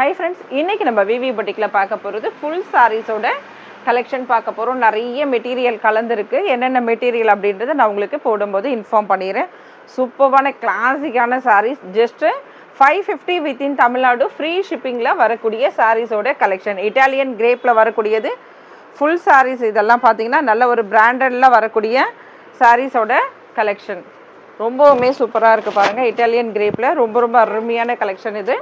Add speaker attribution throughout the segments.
Speaker 1: Hi friends இன்னைக்கு நம்ம விவி பொட்டிக்கில் பார்க்க போகிறது ஃபுல் சாரீஸோட கலெக்ஷன் பார்க்க போகிறோம் நிறைய மெட்டீரியல் கலந்துருக்கு. என்னென்ன மெட்டீரியல் அப்படின்றத நான் உங்களுக்கு போடும்போது இன்ஃபார்ம் பண்ணிடுறேன். சூப்பரான கிளாசிக்கான saris just five fifty within Tamil Nadu free ஷிப்பிங்கில் வரக்கூடிய சாரீஸோட கலெக்ஷன் இட்டாலியன் கிரேப்பில் வரக்கூடியது ஃபுல் சாரீஸ் இதெல்லாம் பார்த்தீங்கன்னா நல்ல ஒரு பிராண்டடில் வரக்கூடிய சாரீஸோட கலெக்ஷன் ரொம்பவுமே சூப்பராக இருக்குது பாருங்கள் இட்டாலியன் கிரேப்பில் ரொம்ப ரொம்ப அருமையான கலெக்ஷன் இது.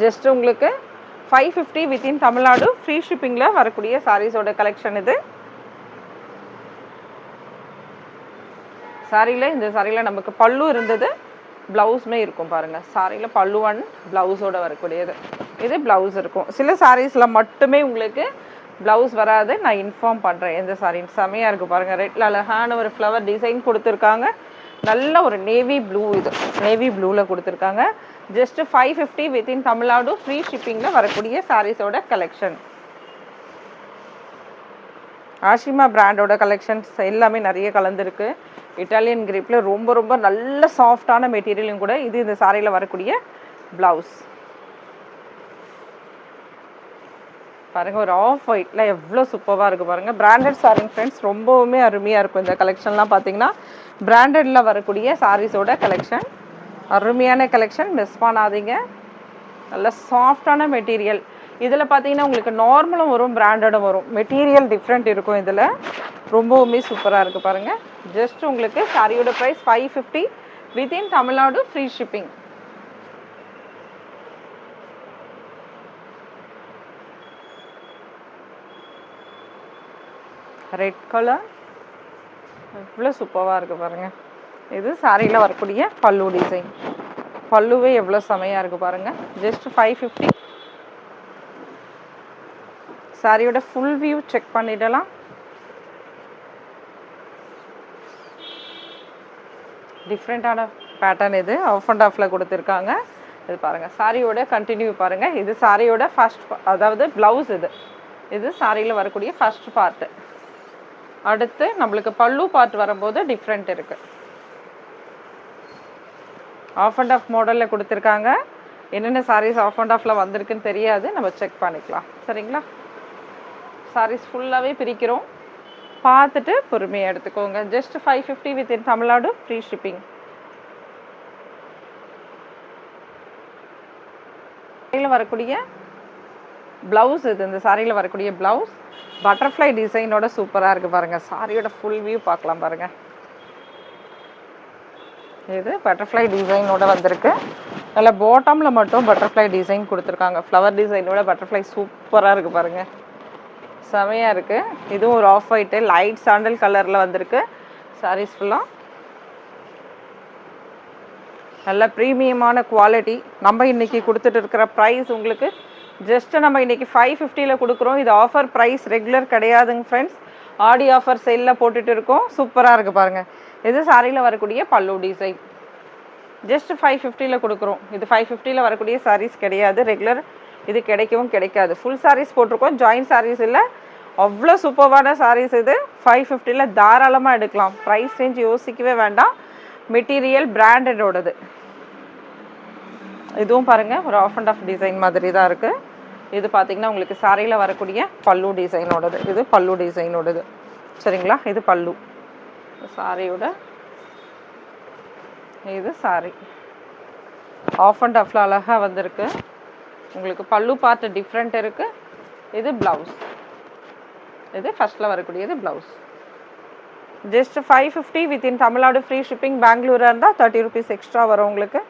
Speaker 1: ஜஸ்ட் உங்களுக்கு five fifty within Tamil Nadu free ஷிப்பிங்கில் வரக்கூடிய சாரீஸோட கலெக்ஷன் இது. சாரியில் இந்த சாரியில் நமக்கு பல்லு இருந்தது ப்ளவுஸுமே இருக்கும் பாருங்கள் சாரியில் பல்லு அண்ட் ப்ளவுஸோட வரக்கூடியது. இது ப்ளவுஸ் இருக்கும். சில சாரீஸில் மட்டுமே உங்களுக்கு ப்ளவுஸ் வராது. நான் இன்ஃபார்ம் பண்ணுறேன் எந்த சாரின்னு செமையாக இருக்குது பாருங்கள் ரெட்டில் அழகான ஒரு ஃப்ளவர் டிசைன் கொடுத்துருக்காங்க. நல்ல ஒரு நேவி ப்ளூ இது. நேவி ப்ளூவில் கொடுத்துருக்காங்க. Just five fifty within Tamil Nadu free ஷிப்பிங்கில் வரக்கூடிய சாரீஸோட கலெக்ஷன் ஆஷிமா பிராண்டோட கலெக்ஷன்ஸ் எல்லாமே நிறைய கலந்துருக்கு. இட்டாலியன் கிரிப்பில் ரொம்ப ரொம்ப நல்ல சாஃப்டான மெட்டீரியலும் கூட இது இந்த சாரியில் வரக்கூடிய ப்ளவுஸ் பாருங்க ஒரு ஆஃப் ஒயிட்டில் எவ்வளோ சூப்பராக இருக்குது பாருங்கள் பிராண்டட் சாரிங் ஃப்ரெண்ட்ஸ் ரொம்பவுமே அருமையாக இருக்கும் இந்த கலெக்ஷன்லாம் பார்த்தீங்கன்னா பிராண்டடில் வரக்கூடிய சாரீஸோட கலெக்ஷன் அருமையான கலெக்ஷன் மிஸ் பண்ணாதீங்க. நல்ல சாஃப்டான மெட்டீரியல் இதில் பார்த்தீங்கன்னா உங்களுக்கு நார்மலும் வரும் பிராண்டடும் வரும். மெட்டீரியல் டிஃப்ரெண்ட் இருக்கும் இதில். ரொம்பவுமே சூப்பராக இருக்குது பாருங்கள் ஜஸ்ட் உங்களுக்கு சாரியோட price five fifty within Tamil Nadu free shipping red colour எவ்வளோ சூப்பராக இருக்குது பாருங்கள் இது சாரியில் வரக்கூடிய பல்லு டிசைன் பல்லுவே எவ்வளோ செமையாக இருக்குது பாருங்கள் ஜஸ்ட் ஃபைவ் ஃபிஃப்டி சாரியோட ஃபுல் வியூ செக் பண்ணிடலாம். டிஃப்ரெண்ட்டான பேட்டர்ன் இது. ஆஃப் அண்ட் ஆஃபில் கொடுத்துருக்காங்க. இது பாருங்கள் சாரியோட கண்டினியூ பாருங்கள் இது சாரியோட ஃபர்ஸ்ட் அதாவது ப்ளவுஸ் இது. இது சாரியில் வரக்கூடிய ஃபர்ஸ்ட் பார்ட்டு அடுத்து நம்மளுக்கு பல்லு பார்ட் வரும்போது டிஃப்ரெண்ட் இருக்குது ஆஃப் அண்ட் ஆஃப் மாடலில் கொடுத்துருக்காங்க. என்னென்ன சாரீஸ் ஆஃப் அண்ட் ஆஃபில் வந்திருக்குன்னு தெரியாது. நம்ம செக் பண்ணிக்கலாம். சரிங்களா? சாரீஸ் ஃபுல்லாகவே பிரிக்கிறோம். பார்த்துட்டு பொறுமையாக எடுத்துக்கோங்க. Just five fifty within Tamil Nadu free shipping வரக்கூடிய ப்ளவுஸ் இது இந்த சாரியில் வரக்கூடிய ப்ளவுஸ் பட்டர்ஃப்ளை டிசைனோட சூப்பராக இருக்குது பாருங்கள் சாரியோட ஃபுல் வியூ பார்க்கலாம் பாருங்கள் இது பட்டர்ஃப்ளை டிசைனோட வந்திருக்கு. நல்ல பாட்டமில் மட்டும் பட்டர்ஃப்ளை டிசைன் கொடுத்துருக்காங்க. ஃப்ளவர் டிசைனோட பட்டர்ஃப்ளை சூப்பராக இருக்குது பாருங்கள் செமையாக இருக்குது இதுவும் ஒரு ஆஃப் ஒயிட்டு லைட் சாண்டல் கலரில் வந்திருக்கு. சாரீஸ் ஃபுல்லாக நல்ல ப்ரீமியமான குவாலிட்டி நம்ம இன்றைக்கி கொடுத்துட்டு இருக்கிற ப்ரைஸ் உங்களுக்கு ஜஸ்ட் நம்ம இன்றைக்கி ஃபைவ் ஃபிஃப்டியில் கொடுக்குறோம். இது ஆஃபர் ப்ரைஸ் ரெகுலர் கிடையாதுங்க ஃப்ரெண்ட்ஸ் ஆடி ஆஃபர் செல்லில் போட்டுட்டு இருக்கோம். சூப்பராக இருக்குது பாருங்கள் இது சாரியில் வரக்கூடிய பல்லு டிசைன் ஜஸ்ட் ஃபைவ் ஃபிஃப்டியில் கொடுக்குறோம். இது ஃபைவ் ஃபிஃப்டியில் வரக்கூடிய சாரீஸ் கிடையாது. ரெகுலர் இது கிடைக்கவும் கிடைக்காது. ஃபுல் சாரீஸ் போட்டிருக்கோம். ஜாயின் சாரீஸ் இல்லை. அவ்வளோ சூப்பர்வான சாரீஸ் இது. ஃபைவ் ஃபிஃப்டியில் தாராளமாக எடுக்கலாம். ப்ரைஸ் ரேஞ்ச் யோசிக்கவே வேண்டாம். மெட்டீரியல் பிராண்டடோடது இதுவும் பாருங்கள் ஒரு ஆஃப் அண்ட் ஆஃப் டிசைன் மாதிரி தான் இருக்குது இது பார்த்தீங்கன்னா உங்களுக்கு சாரியில் வரக்கூடிய பல்லு டிசைனோடது இது பல்லு டிசைனோடது சரிங்களா? இது பல்லு. சாரியோட இது சாரி ஆஃப் அண்ட் ஆஃபில் அழகாக வந்திருக்கு. உங்களுக்கு பல்லு பார்ட் டிஃப்ரெண்ட் இருக்குது இது ப்ளவுஸ் இது ஃபஸ்ட்டில் வரக்கூடியது blouse just five fifty within Tamil Nadu free shipping பெங்களூராக இருந்தால் தேர்ட்டி ருபீஸ் எக்ஸ்ட்ரா வரும் உங்களுக்கு.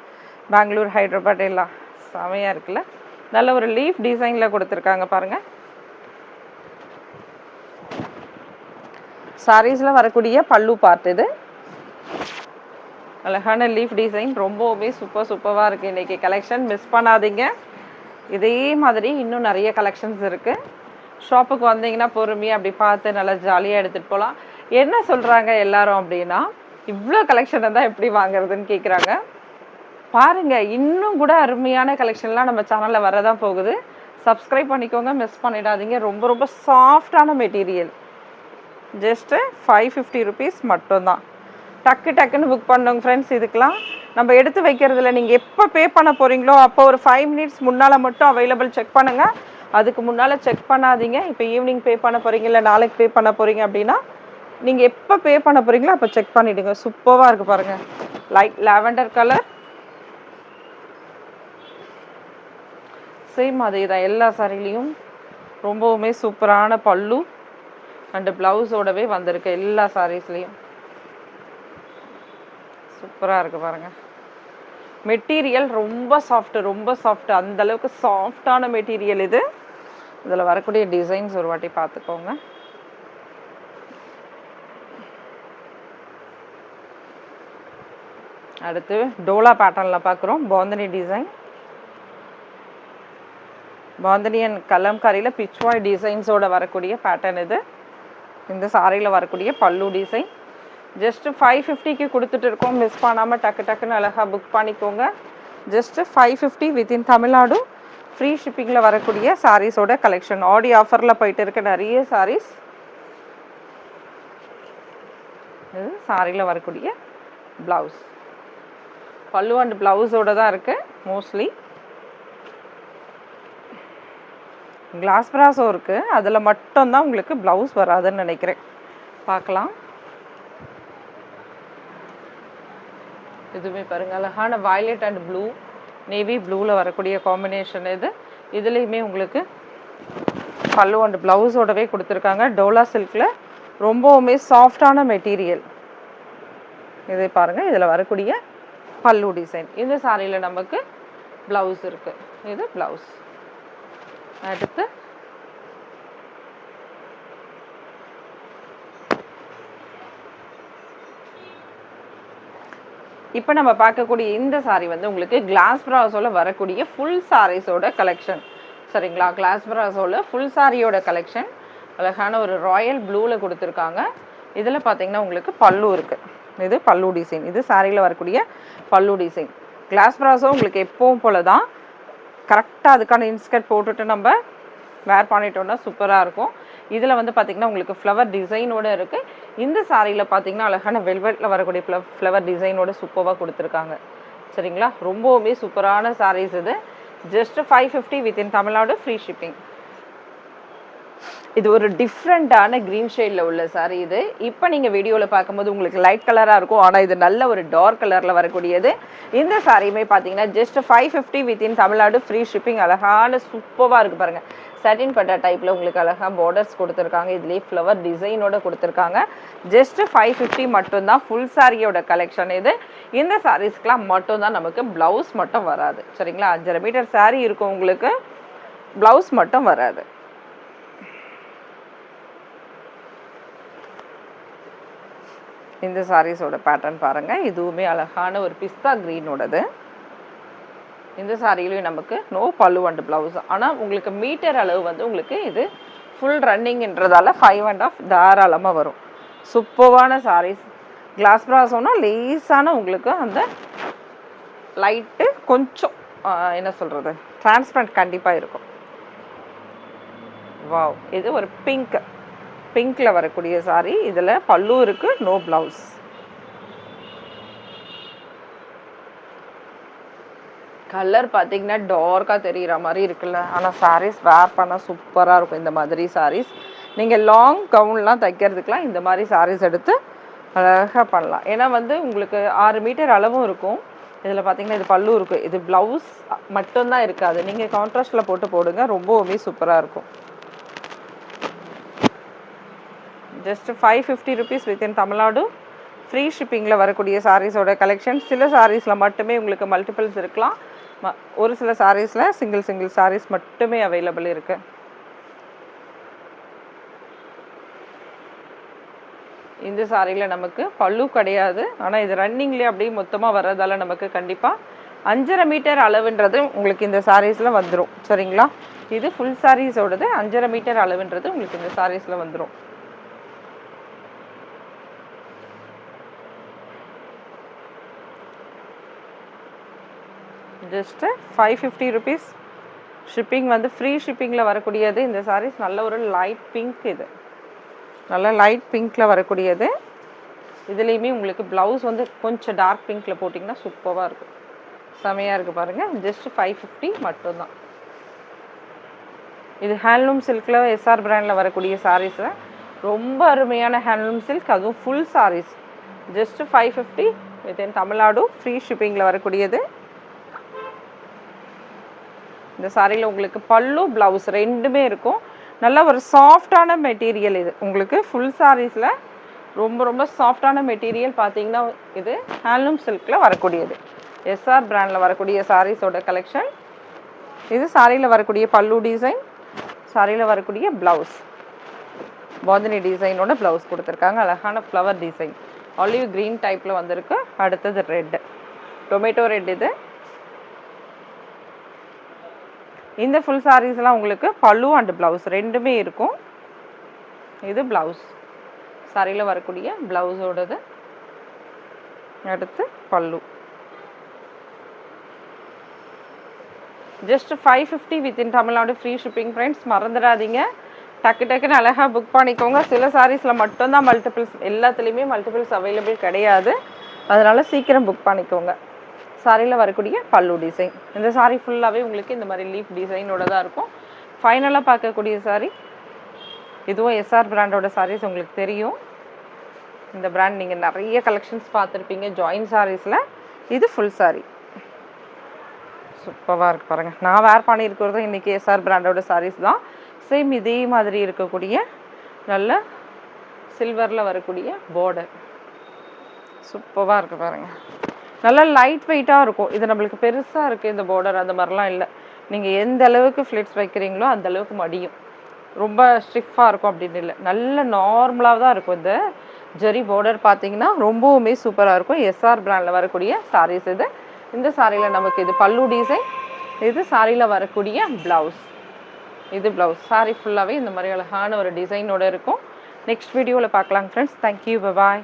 Speaker 1: பெங்களூர் ஹைதராபாத் எல்லாம் செமையாக இருக்குல்ல? நல்ல ஒரு லீஃப் டிசைனில் கொடுத்துருக்காங்க பாருங்கள் சாரீஸில் வரக்கூடிய பல்லு பார்ட் இது. அழகான லீஃப் டிசைன் ரொம்பவுமே சூப்பர் சூப்பராக இருக்குது இன்றைக்கி கலெக்ஷன் மிஸ் பண்ணாதீங்க. இதே மாதிரி இன்னும் நிறைய கலெக்ஷன்ஸ் இருக்குது ஷாப்புக்கு வந்தீங்கன்னா பொறுமையாக அப்படி பார்த்து நல்லா ஜாலியாக எடுத்துகிட்டு போகலாம் என்ன சொல்கிறாங்க எல்லாரும் அப்படின்னா இவ்வளோ கலெக்ஷன் இருந்தால் எப்படி வாங்குறதுன்னு கேட்குறாங்க பாருங்க இன்னும் கூட அருமையான கலெக்ஷன்லாம் நம்ம சேனலில் வரதான் போகுது. சப்ஸ்கிரைப் பண்ணிக்கோங்க மிஸ் பண்ணிடாதீங்க. ரொம்ப ரொம்ப சாஃப்டான material just five fifty rupees மட்டும்தான். டக்கு டக்குன்னு புக் பண்ணோங்க ஃப்ரெண்ட்ஸ் இதுக்கெலாம் நம்ம எடுத்து வைக்கிறதுல நீங்கள் எப்போ பே பண்ண போகிறீங்களோ அப்போ ஒரு ஃபைவ் மினிட்ஸ் முன்னால் மட்டும் அவைலபிள் செக் பண்ணுங்கள் அதுக்கு முன்னால் செக் பண்ணாதீங்க. இப்போ ஈவினிங் பே பண்ண போகிறீங்க இல்லை நாளைக்கு பே பண்ண போகிறீங்க அப்படின்னா நீங்கள் எப்போ பே பண்ண போகிறீங்களோ அப்போ செக் பண்ணிவிடுங்க சூப்பராக இருக்குது பாருங்கள் லைட் லாவெண்டர் கலர் சேம் அதே தான். எல்லா சாரிலையும் ரொம்பவுமே சூப்பரான பல்லு அண்டு ப்ளவுஸோடவே வந்திருக்கு எல்லா சாரீஸ்லேயும் சூப்பராக இருக்குது பாருங்கள் மெட்டீரியல் ரொம்ப சாஃப்ட் ரொம்ப சாஃப்ட் அந்த அளவுக்கு சாஃப்டான மெட்டீரியல் இது. இதில் வரக்கூடிய டிசைன்ஸ் ஒரு வாட்டி பார்த்துக்கோங்க. அடுத்து டோலா பேட்டர்னில் பார்க்குறோம். பாந்தனி டிசைன் பாந்தனியன் கலம்காரியில் பிச்வாய் டிசைன்ஸோட வரக்கூடிய பேட்டர்ன் இது. இந்த சாரியில் வரக்கூடிய பல்லு டிசைன் ஜஸ்ட்டு ஃபைவ் ஃபிஃப்டிக்கு கொடுத்துட்டு இருக்கோம். மிஸ் பண்ணாமல் டக்கு டக்குன்னு அழகாக புக் பண்ணிக்கோங்க. Just five fifty within Tamil Nadu. Free ஷிப்பிங்கில் வரக்கூடிய சாரீஸோட கலெக்ஷன் ஆடி ஆஃபரில் போயிட்டு இருக்க நிறைய சாரீஸ் இது சாரியில் வரக்கூடிய ப்ளவுஸ் பல்லு அண்ட் ப்ளவுஸோட தான் இருக்குது மோஸ்ட்லி கிளாஸ் ப்ராஸும் இருக்குது அதில் மட்டும்தான் உங்களுக்கு ப்ளவுஸ் வராதுன்னு நினைக்கிறேன். பார்க்கலாம். இதுவுமே பாருங்கள் அழகான வயலட் அண்ட் ப்ளூ நேவி ப்ளூவில் வரக்கூடிய காம்பினேஷன் இது. இதுலேயுமே உங்களுக்கு பல்லு அண்ட் ப்ளவுஸோடவே கொடுத்துருக்காங்க. டோலா சில்கில் ரொம்பவுமே சாஃப்டான மெட்டீரியல் இதை பாருங்கள் இதில் வரக்கூடிய பல்லு டிசைன் இந்த சாரியில் நமக்கு ப்ளவுஸ் இருக்குது இது ப்ளவுஸ் அடுத்து இப்போ நம்ம பார்க்கக்கூடிய இந்த சாரி வந்து உங்களுக்கு கிளாஸ் ப்ராஸோல வரக்கூடிய ஃபுல் சாரீஸோட கலெக்ஷன் சரிங்களா? கிளாஸ் ப்ராஸோல ஃபுல் சாரியோட கலெக்ஷன் அழகான ஒரு ராயல் ப்ளூவில் கொடுத்துருக்காங்க. இதில் பார்த்தீங்கன்னா உங்களுக்கு பல்லு இருக்குது இது பல்லு டிசைன் இது சாரியில் வரக்கூடிய பல்லு டிசைன் கிளாஸ் ப்ராஸோ உங்களுக்கு எப்பவும் போல தான் கரெக்டாக அதுக்கான இன்ஸ்கர்ட் போட்டுட்டு நம்ம வேர் பண்ணிட்டோம்னா சூப்பராக இருக்கும். இதில் வந்து பார்த்திங்கன்னா உங்களுக்கு ஃப்ளவர் டிசைனோடு இருக்குது இந்த சாரியில் பார்த்தீங்கன்னா அழகான வெல்வெட்டில் வரக்கூடிய ஃப்ள ஃப்ளவர் டிசைனோட சூப்பராக கொடுத்துருக்காங்க. சரிங்களா? ரொம்பவுமே சூப்பரான சாரீஸ் இது. Just five fifty within Tamil Nadu free shipping இது ஒரு டிஃப்ரெண்ட்டான க்ரீன் ஷேடில் உள்ள சாரி இது. இப்போ நீங்கள் வீடியோவில் பார்க்கும்போது உங்களுக்கு லைட் கலராக இருக்கும். ஆனால் இது நல்ல ஒரு டார்க் கலரில் வரக்கூடியது. இந்த சாரியுமே பார்த்தீங்கன்னா just five fifty within Tamil Nadu free shipping அழகான சூப்பராக இருக்குது பாருங்கள் சட்டின் பட்டா டைப்பில் உங்களுக்கு அழகாக பார்டர்ஸ் கொடுத்துருக்காங்க. இதுலேயே ஃப்ளவர் டிசைனோட கொடுத்துருக்காங்க. ஜஸ்ட் ஃபைவ் ஃபிஃப்டி மட்டும்தான் ஃபுல் சாரியோட கலெக்ஷன் இது. இந்த சாரீஸ்க்கெலாம் மட்டும்தான் நமக்கு ப்ளவுஸ் மட்டும் வராது. சரிங்களா? அஞ்சரை மீட்டர் சாரீ இருக்கும் உங்களுக்கு. ப்ளவுஸ் மட்டும் வராது. இந்த சாரீஸோட பேட்டர்ன் பாருங்கள் இதுவுமே அழகான ஒரு பிஸ்தா க்ரீனோடது இந்த சாரிலையும் நமக்கு நோ பல்லு அண்டு ப்ளவுஸ் ஆனால் உங்களுக்கு மீட்டர் அளவு வந்து உங்களுக்கு இது ஃபுல் ரன்னிங்ன்றதால ஃபைவ் அண்ட் ஆஃப் தாராளமாக வரும். சூப்பர்வான சாரீஸ் கிளாஸ் ப்ராசோன்னா லேஸான உங்களுக்கு அந்த லைட்டு கொஞ்சம் என்ன சொல்கிறது டிரான்ஸ்பரண்ட் கண்டிப்பாக இருக்கும். வாவ் இது ஒரு பிங்க் பிங்க்கில் வரக்கூடிய சாரீ இதில் பல்லு இருக்குது நோ ப்ளவுஸ் கலர் பார்த்தீங்கன்னா டார்க்காக தெரிகிற மாதிரி இருக்குல்ல. ஆனால் சாரீஸ் வேர் பண்ணால் சூப்பராக இருக்கும் இந்த மாதிரி சாரீஸ் நீங்கள் லாங் கவுன்லாம் தைக்கிறதுக்கெலாம் இந்த மாதிரி சாரீஸ் எடுத்து அழகாக பண்ணலாம். ஏன்னா வந்து உங்களுக்கு ஆறு மீட்டர் அளவும் இருக்கும். இதில் பார்த்தீங்கன்னா இது பல்லு இருக்குது இது ப்ளவுஸ் மட்டும்தான் இருக்காது. நீங்கள் கான்ட்ராஸ்டில் போட்டு போடுங்க. ரொம்பவுமே சூப்பராக இருக்கும். Just five fifty rupees within Tamil Nadu free ஷிப்பிங்கில் வரக்கூடிய சாரீஸோட கலெக்ஷன் சில சாரீஸில் மட்டுமே உங்களுக்கு மல்டிபிள்ஸ் இருக்கலாம். ம- ஒரு சில சாரீஸில் சிங்கிள் சிங்கிள் சாரீஸ் மட்டுமே அவைலபிள் இருக்கு. இந்த சாரியில் நமக்கு பல்லு கிடையாது. ஆனால் இது ரன்னிங்லேயே அப்படியே மொத்தமாக வர்றதால நமக்கு கண்டிப்பாக அஞ்சரை மீட்டர் அளவுன்றது உங்களுக்கு இந்த சாரீஸில் வந்துடும் சரிங்களா? இது ஃபுல் சாரீஸோடது அஞ்சரை மீட்டர் அளவுன்றது உங்களுக்கு இந்த சாரீஸில் வந்துடும் just five fifty rupees shipping வந்து ஃப்ரீ ஷிப்பிங்கில் வரக்கூடியது. இந்த சாரீஸ் நல்ல ஒரு லைட் பிங்க் இது. நல்ல லைட் பிங்க்கில் வரக்கூடியது. இதுலேயுமே உங்களுக்கு ப்ளவுஸ் வந்து கொஞ்சம் டார்க் பிங்க்கில் போட்டிங்கன்னா சூப்பராக இருக்கும். செமையாக இருக்குது பாருங்கள் ஜஸ்ட் ஃபைவ் ஃபிஃப்டி மட்டும்தான். இது ஹேண்ட்லூம் சில்கில் எஸ்ஆர் பிராண்டில் வரக்கூடிய சாரீஸில் ரொம்ப அருமையான ஹேண்ட்லூம் சில்க் அதுவும் full saris just five fifty within Tamil Nadu free ஷிப்பிங்கில் வரக்கூடியது. இந்த சாரியில் உங்களுக்கு பல்லு ப்ளவுஸ் ரெண்டுமே இருக்கும். நல்ல ஒரு சாஃப்டான மெட்டீரியல் இது. உங்களுக்கு ஃபுல் சாரீஸில் ரொம்ப ரொம்ப சாஃப்டான மெட்டீரியல் பார்த்தீங்கன்னா இது ஹேண்ட்லூம் சில்கில் வரக்கூடியது. எஸ்ஆர் பிராண்டில் வரக்கூடிய சாரீஸோட கலெக்ஷன் இது சாரியில் வரக்கூடிய பல்லு டிசைன் சாரியில் வரக்கூடிய ப்ளவுஸ் பாந்தினி டிசைனோட ப்ளவுஸ் கொடுத்துருக்காங்க. அழகான ஃப்ளவர் டிசைன் ஆலிவ் க்ரீன் டைப்பில் வந்திருக்கு. அடுத்தது ரெட்டு டொமேட்டோ ரெட் இது. இந்த ஃபுல் சாரீஸ்லாம் உங்களுக்கு பல்லு அண்டு ப்ளவுஸ் ரெண்டுமே இருக்கும். இது ப்ளவுஸ் சாரியில் வரக்கூடிய ப்ளவுஸோடது அடுத்து பல்லு. Just five fifty within Tamil Nadu free shipping friends மறந்துடாதீங்க. டக்கு டக்குன்னு அழகாக புக் பண்ணிக்கோங்க. சில சாரீஸில் மட்டும்தான் மல்டிபிள்ஸ் எல்லாத்துலேயுமே மல்டிபிள்ஸ் அவைலபிள் கிடையாது. அதனால் சீக்கிரம் புக் பண்ணிக்கோங்க. சாரியில் வரக்கூடிய பல்லு டிசைன் இந்த சாரீ ஃபுல்லாகவே உங்களுக்கு இந்த மாதிரி லீஃப் டிசைனோட தான் இருக்கும். ஃபைனலாக பார்க்கக்கூடிய சாரீ இதுவும் எஸ்ஆர் பிராண்டோட சாரீஸ் உங்களுக்கு தெரியும். இந்த பிராண்ட் நீங்கள் நிறைய கலெக்ஷன்ஸ் பார்த்துருப்பீங்க ஜாயின் சாரீஸில் இது ஃபுல் சாரீ சூப்பராக இருக்குது பாருங்கள் நான் வேர் பண்ணியிருக்கிறது இன்றைக்கி எஸ்ஆர் பிராண்டோட சாரீஸ் தான். சேம் இதே மாதிரி இருக்கக்கூடிய நல்ல சில்வரில் வரக்கூடிய பார்டர் சூப்பராக இருக்குது பாருங்கள் நல்லா லைட் வெயிட்டாக இருக்கும். இது நம்மளுக்கு பெருசாக இருக்குது இந்த பார்டர் அந்த மாதிரிலாம் இல்லை. நீங்கள் எந்த அளவுக்கு ஃப்ளிட்ஸ் வைக்கிறீங்களோ அந்த அளவுக்கு மடியும். ரொம்ப ஸ்ட்ரிஃபாக இருக்கும் அப்படின்னு இல்லை. நல்ல நார்மலாக தான் இருக்கும் இந்த ஜெரி பார்டர் பார்த்தீங்கன்னா ரொம்பவுமே சூப்பராக இருக்கும். எஸ்ஆர் பிராண்டில் வரக்கூடிய சாரீஸ் இது. இந்த சாரியில் நமக்கு இது பல்லு டிசைன் இது சாரியில் வரக்கூடிய ப்ளவுஸ் இது ப்ளவுஸ் சாரி ஃபுல்லாகவே இந்த மாதிரி அழகான ஒரு டிசைனோடு இருக்கும். நெக்ஸ்ட் வீடியோவில் பார்க்கலாம் ஃப்ரெண்ட்ஸ் தேங்க்யூ பாய்